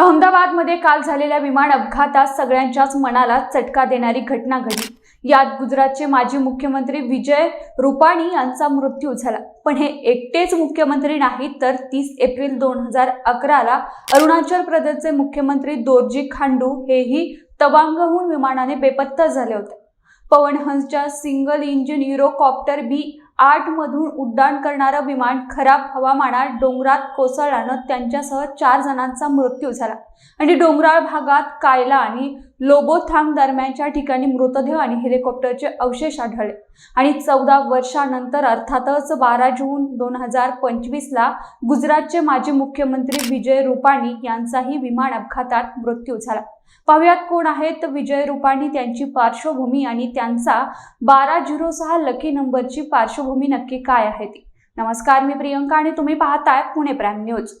अहमदाबादमध्ये काल झालेल्या विमान अपघातात सगळ्यांच्याच मनाला चटका देणारी घटना घडली. यात गुजरातचे माजी मुख्यमंत्री विजय रुपाणी यांचा मृत्यू झाला. पण हे एकटेच मुख्यमंत्री नाहीत तर तीस एप्रिल दोन हजार अकराला अरुणाचल प्रदेशचे मुख्यमंत्री दोरजी खांडू हेही तवांगहून विमानाने बेपत्ता झाले होते. पवन हंसच्या सिंगल इंजिन युरोकॉप्टर बी आठ मधून उड्डाण करणारं विमान खराब हवामानात डोंगरात कोसळल्यानं त्यांच्यासह चार जणांचा मृत्यू झाला. आणि डोंगराळ भागात कायला आणि लोबोथांग दरम्यानच्या ठिकाणी मृतदेह आणि हेलिकॉप्टरचे अवशेष आढळले. आणि चौदा वर्षानंतर अर्थातच बारा जून दोन हजार पंचवीसला गुजरातचे माजी मुख्यमंत्री विजय रुपाणी यांचाही विमान अपघातात मृत्यू झाला. पाहुयात कोण आहेत विजय रुपाणी त्यांची पार्श्वभूमी आणि त्यांचा बारा झिरो सहा लकी नंबरची पार्श्वभूमी नक्की काय आहे ती? नमस्कार मी प्रियंका आणि तुम्ही पाहताय पुणे प्राईम न्यूज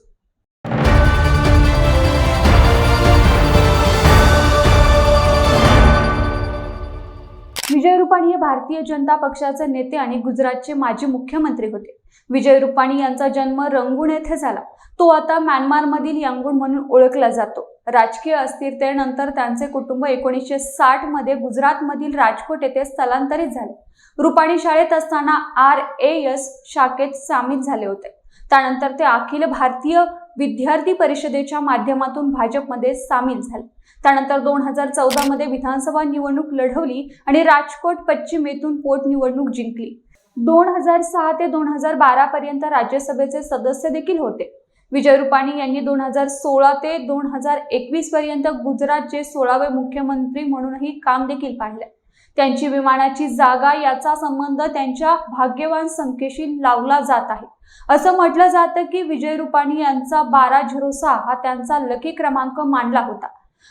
विजय रुपाणी हे भारतीय जनता पक्षाचे नेते आणि गुजरातचे माजी मुख्यमंत्री होते. विजय रुपाणी यांचा जन्म रंगून येथे झाला. तो आता म्यानमारमधील यांगून म्हणून ओळखला जातो. राजकीय अस्थिरतेनंतर त्यांचे कुटुंब एकोणीसशे साठमध्ये गुजरातमधील राजकोट येथे स्थलांतरित झाले. रुपाणी शाळेत असताना आर ए एस शाखेत सामील झाले होते. त्यानंतर ते अखिल भारतीय विद्यार्थी परिषदेच्या माध्यमातून भाजपमध्ये सामील झाले. त्यानंतर दोन हजार चौदा मध्ये विधानसभा निवडणूक लढवली आणि राजकोट पश्चिमेतून पोटनिवडणूक जिंकली. दोन हजार सहा ते दोन हजार बारा पर्यंत राज्यसभेचे सदस्य देखील होते. विजय रुपाणी यांनी दोन हजार सोळा ते दोन हजार एकवीस पर्यंत गुजरातचे सोळावे मुख्यमंत्री म्हणूनही काम देखील पाहिले. त्यांची विमानाची जागा याचा संबंध त्यांच्या भाग्यवान संख्येशी लावला जात आहे. असं म्हटलं जातं की विजय रुपाणी यांचा बारा झिरो सहा हा त्यांचा लकी क्रमांक मानला होता.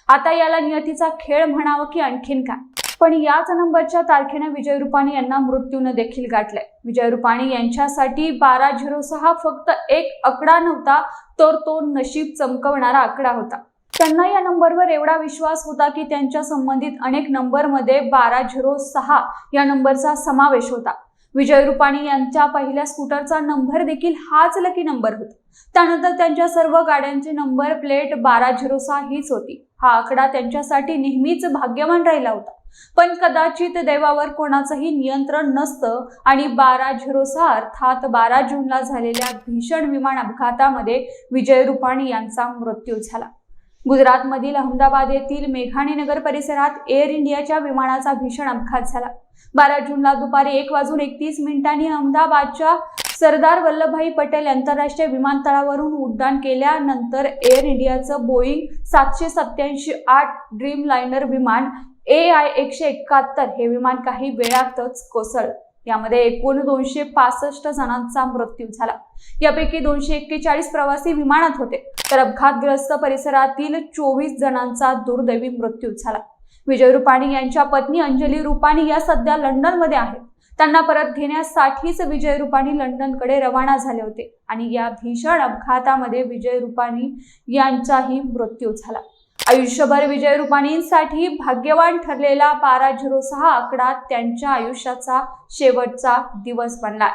आता याला नियतीचा खेळ म्हणावं की आणखीन काय? पण याच नंबरच्या तारखेने विजय रुपाणी यांना मृत्यूनं देखील गाठलंय. विजय रुपाणी यांच्यासाठी बारा झिरो सहा फक्त एक आकडा नव्हता तर तो नशीब चमकवणारा आकडा होता. त्यांना या नंबरवर एवढा विश्वास होता की त्यांच्या संबंधित अनेक नंबरमध्ये बारा झिरो सहा या नंबरचा समावेश होता. विजय रुपाणी यांच्या पहिल्या स्कूटरचा नंबर देखील हाच लकी नंबर होता. त्यानंतर त्यांच्या सर्व गाड्यांचे नंबर प्लेट बारा झिरो सहा हीच होती. हा आकडा त्यांच्यासाठी नेहमीच भाग्यवान राहिला होता. पण कदाचित देवावर कोणाचंही नियंत्रण नसतं आणि बारा झिरो सहा अर्थात बारा जूनला झालेल्या भीषण विमान अपघातामध्ये विजय रुपाणी यांचा मृत्यू झाला. गुजरातमधील अहमदाबाद येथील मेघाणी नगर परिसरात एअर इंडियाच्या विमानाचा भीषण अपघात झाला. बारा जूनला दुपारी एक वाजून एकतीस मिनिटांनी अहमदाबादच्या सरदार वल्लभभाई पटेल आंतरराष्ट्रीय विमानतळावरून उड्डाण केल्यानंतर एअर इंडियाचं बोईंग सातशे सत्याऐंशी आठ ड्रीम लायनर विमान ए आय एकशे एकाहत्तर हे विमान काही वेळातच कोसळलं यामध्ये एकूण दोनशे पासष्ट जणांचा मृत्यू झाला. यापैकी दोनशे एक्केचाळीस प्रवासी विमानात होते. तर अपघातग्रस्त परिसरातील चोवीस जणांचा दुर्दैवी मृत्यू झाला. विजय रुपाणी यांच्या पत्नी अंजली रुपाणी या सध्या लंडनमध्ये आहेत. त्यांना परत घेण्यासाठीच विजय रुपाणी लंडनकडे रवाना झाले होते आणि या भीषण अपघातामध्ये विजय रुपाणी यांचाही मृत्यू झाला. आयुष्यभर विजय रुपाणींसाठी भाग्यवान ठरलेला बारा झिरो सहा आकडा त्यांच्या आयुष्याचा शेवटचा दिवस बनला.